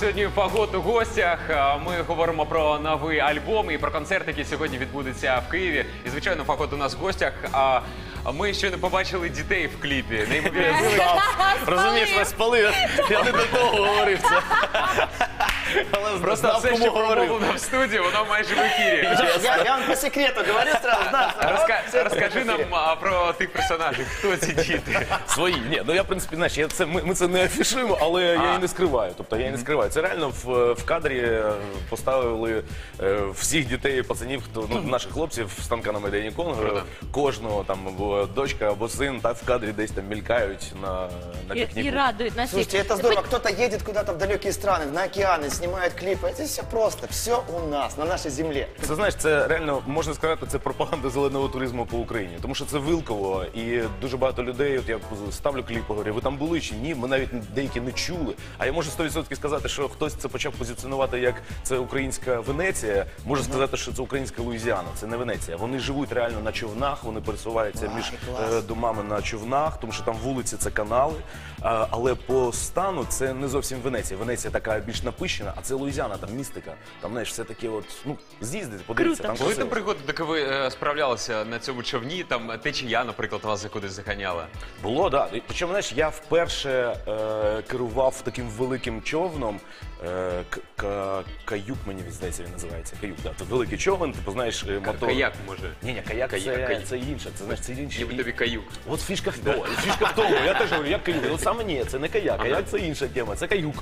сьогодні фагот у гостях. Ми говоримо про новий альбом і про концерт, який сьогодні відбудеться в Києві. І звичайно, фагот у нас в гостях. А а ми ще не побачили дітей в кліпі. Неймовірно. Розумієш, ви спалив. Я не до того говорив це. Але Просто знав, все, кому що говорив. промовлено в студії, воно майже в ефірі. Я, я вам по секрету говорю сразу, знаю. Розка- Розкажи нам а, про тих персонажів, хто ці діти. Свої. Ні, ну я в принципі, знаєш, я це ми, ми це не афішуємо, але я і не скриваю. Тобто я і не скриваю. Це реально в, в кадрі е, поставили е, всіх дітей, пацанів, хто ну, наших хлопців станка на Майдані Конго. Круто. Кожного там або дочка або син, так в кадрі десь там мількають на, на І, і пікніку. радують нас всіх. Слушайте, это здорово. Кто-то едет куда-то в далекие страны, на океаны, снимает клипы. Это все просто. Все у нас, на нашей земле. Це знаєш, це реально можна сказати, це пропаганда зеленого туризму по Україні, тому що це Вилково, і дуже багато людей. От я ставлю кліп, говорю, ви там були чи ні? Ми навіть деякі не чули. А я можу 100% сказати, що хтось це почав позиціонувати як це українська Венеція. Можу сказати, що це українська Луїзіана, це не Венеція. Вони живуть реально на човнах, вони пересуваються між клас. е, домами на човнах, тому що там вулиці це канали. Але по стану це не зовсім Венеція. Венеція така більш напищена, а це Луїзіана, там містика. Там знаєш, все таке, от ну з'їздити, подивитися. Круто. Там Були красиво. там пригоди, доки ви е, справлялися на цьому човні, там течія, наприклад, вас кудись заганяла. Було, да. І Причому, знаєш, я вперше е, керував таким великим човном. Е, к- ка- каюк, мені здається, він називається. Каюк, да. Це великий човен, типу, знаєш, е, мотор. Каяк може. Ні, ні, каяк, Кая- це, каяк. це інше. Це знаєш, це інше. Ніби тобі каюк. От фішка в тому, фішка в тому. Я теж говорю, як каюк. От саме ні, це не каяк. Каяк це інша тема, це каюк.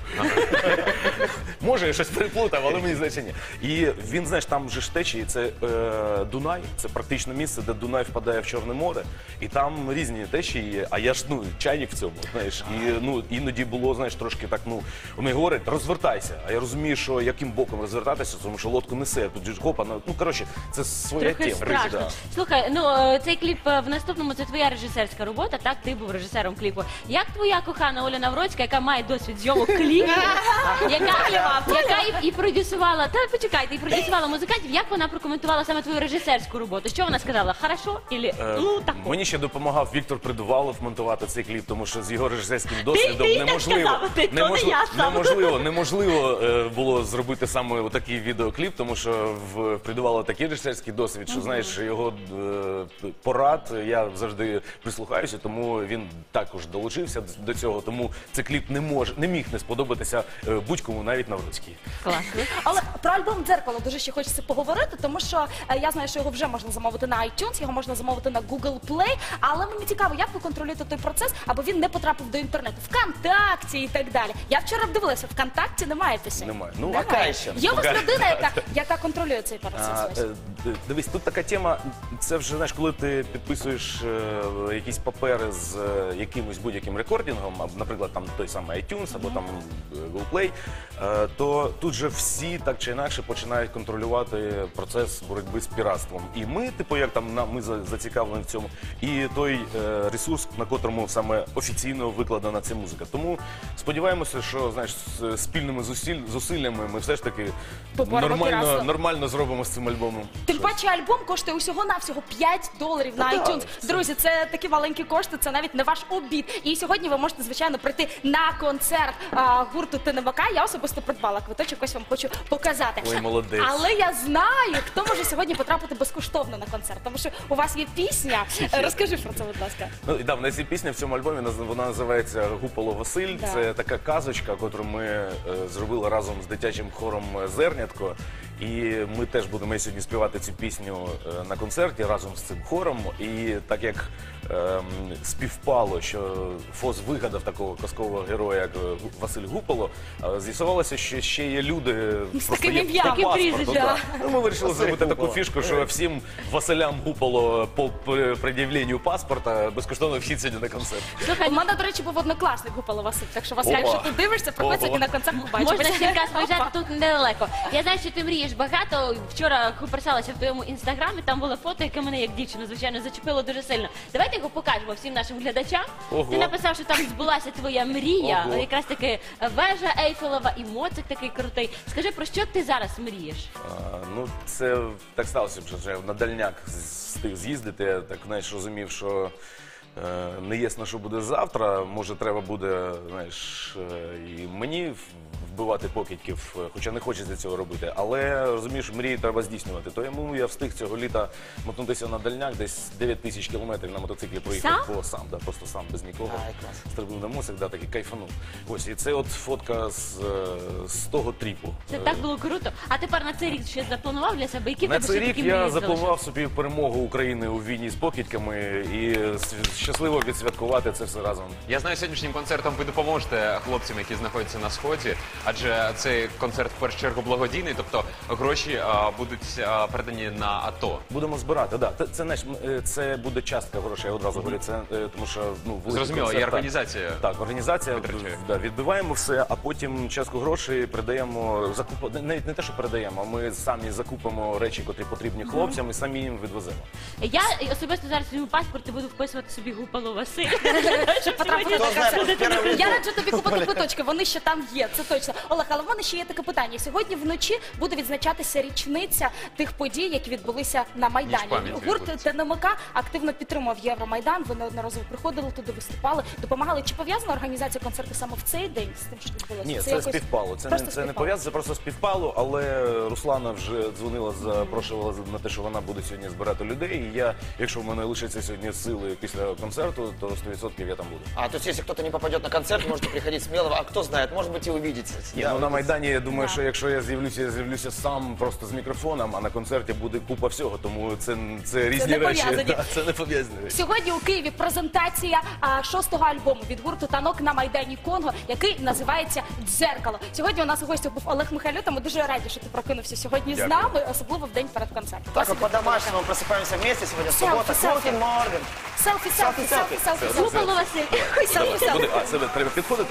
Може, я щось переплутав, але мені здається, ні. І він, знаєш, там же ж течії, це е, Дунай, це практично місце, де Дунай впадає в Чорне море, і там різні течії є. А я ж ну чайник в цьому, знаєш, і ну іноді було, знаєш, трошки так. Ну вони говорять, розвертайся. А я розумію, що яким боком розвертатися, тому що лодку несе. Тут же ж гопа, ну ну, коротше, це своя Трохи тема. страшно. Да. Слухай, ну е, цей кліп е, в наступному це твоя режисерська робота. Так, ти був режисером кліпу. Як твоя кохана Оля Навроцька, яка має досвід зйомок кліпів, яка, яка і, і продюсувала, та почекайте, і продюсувала музикантів, як вона прокоментувала саме твою режисерську роботу? Що вона сказала? Хорошо? Ілі Е, ну так. Мені ще допомагав Віктор Придувалов монтувати цей кліп, тому що з його режисерським досвідом ти так неможливо, сказав, ти, то не неможливо, я сам. неможливо, неможливо е, було зробити саме такий відеокліп, тому що в Придувалова такий режисерський досвід, що знаєш його е, порад я завжди прислухаюся, тому він також долучився до цього. Тому цей кліп не може не міг не сподобатися е, будь-кому, навіть Навроцькій. Класно. Але про альбом дзеркало дуже ще хочеться поговорити, тому що е, я знаю, що його вже можна замовити на iTunes, його можна замовити на Google Play. Але мені цікаво, як ви контролюєте той процес, аби він не потрапив до інтернету, ВКонтакті і так далі. Я вчора дивилася, ВКонтакті немає пісень. Немає. Ну, Немає. пока ще. Є у вас людина, яка, яка контролює цей процес. А, е, Дивись, тут така тема. Це вже знаєш, коли ти підписуєш е, якісь папери з е, якимось будь-яким рекордингом, або, наприклад, там той самий iTunes або там е, Google Play, е, то тут же всі так чи інакше починають контролювати процес боротьби з піратством. І ми, типу, як там на- ми за- зацікавлені в цьому, і той е, ресурс, на котрому саме офіційно викладена ця музика. Тому сподіваємося, що знаєш, з спільними зусиль, зусиллями ми все ж таки Поборемо нормально, піратство. нормально зробимо з цим альбомом. Тим паче альбом коштує усього навсього 5 доларів на Та iTunes. Друзі, це такі маленькі кошти, це навіть не ваш обід. І сьогодні ви можете звичайно прийти на концерт а, гурту ТНВК. Я особисто придбала квиточок, ось вам хочу показати. Ой, молодець. Але я знаю, хто може сьогодні потрапити безкоштовно на концерт, тому що у вас є пісня. Е, Розкажи про це, будь ласка. Ну і да, в нас є пісня в цьому альбомі. наз- Вона називається Гуполо Василь. Да. Це така казочка, яку ми е, зробили разом з дитячим хором Зернятко. І ми теж будемо сьогодні співати цю пісню е, на концерті разом з цим хором. І так як ем, співпало, що ФОС вигадав такого казкового героя, як е, Василь Гуполо, е, з'ясувалося, що ще є люди просто таким є ім'ям. паспорту, прізвищем. да. Ну, ми вирішили Василь зробити таку Гуполо. фішку, що всім Василям Гуполо по при- пред'явленню паспорта безкоштовно вхід сьогодні на концерт. Слухай, У мене, до речі, був однокласник Гупало Василь. Так що Василь, Опа. якщо ти дивишся, приходь сьогодні на концерт побачиш. Можна Черкас виїжджати тут недалеко. Я знаю, що ти мрієш багато. Вчора куперсалася в твоєму інстаграмі. Там було фото, яке мене як дівчину, звичайно, зачепило дуже сильно. Давайте його покажемо всім нашим глядачам. Ого. Ти написав, що там збулася твоя мрія. Ого. Якраз таки вежа Ейфелева і моцик такий крутий. Скажи, про що ти зараз мрієш? А, ну, це так сталося, що вже на дальняк з- встиг з'їздити. Я так знаєш, розумів, що Не ясно, що буде завтра. Може, треба буде, знаєш, е, і мені вбивати покидьків, е, хоча не хочеться цього робити. Але розумієш, мрії треба здійснювати. Тому я встиг цього літа мотнутися на дальняк, десь 9 тисяч кілометрів на мотоциклі проїхав Сам? сам, да, просто сам без нікого. Стрибнув на мосик, да, такий кайфанув. Ось і це от фотка з, е, з того тріпу. Це Е, так було круто. А тепер на цей рік щось запланував для себе? Які на цей рік я запланував собі перемогу України у війні з покидьками і щасливо відсвяткувати це все разом. Я знаю, сьогоднішнім концертом ви допоможете хлопцям, які знаходяться на сході, адже цей концерт в першу чергу благодійний, тобто гроші а, будуть а, передані на АТО. Будемо збирати. Да, це, це, знаєш, м, е, це буде частка грошей. Я одразу говорю. Це е, тому, що ну великий Зрозуміло, концерт, і так. організація. Так, організація Витрачає. да, відбиваємо все, а потім частку грошей передаємо закуп... не- навіть не те, що передаємо. Ми самі закупимо речі, котрі потрібні хлопцям, і самі їм відвеземо. Я особисто зараз візьму паспорт і буду вписувати собі Гупало Василь. Щоб Хто знає, може, Я раджу тобі купити квиточки, вони ще там є, це точно. Олег, але в мене ще є таке питання. Сьогодні вночі буде відзначатися річниця тих подій, які відбулися на Майдані. пам'яті Гурт відбудеться. ТНМК активно підтримував Євромайдан. Ви неодноразово приходили туди, виступали, допомагали. Чи пов'язана організація концерту саме в цей день з тим, що відбулося? Ні, це, якось співпало. Це не просто це не співпало. пов'язано, це просто співпало. Але Руслана вже дзвонила, запрошувала на те, що вона буде сьогодні збирати людей. І я, якщо в мене лишиться сьогодні сили після концерту, то 100% я там буду. А, то есть, если кто-то не попадет на концерт, можете приходить смело. А кто знает, может быть, и увидите. Ні, ну на майдані я думаю, Да. що якщо я з'явлюся, я з'явлюся сам просто з мікрофоном, а на концерті буде купа всього. Тому це, це різні не речі. пов'язані. Да, це не пов'язані речі. Сьогодні у Києві презентація а, шостого альбому від гурту танок на майдані Конго, який називається Дзеркало. Сьогодні у нас у гостях був Олег Михайлюта. Ми дуже раді, що ти прокинувся сьогодні з Дякую. нами, особливо в день перед концертом. Так вот по-домашнему просыпаемся вместе сегодня, Селфи, суббота. селфи. Morgen. Селфі, селфі, селфі, селфі, селфі. Гупало Василь. Ой, селфі, селфі. Буде, а, це треба підходити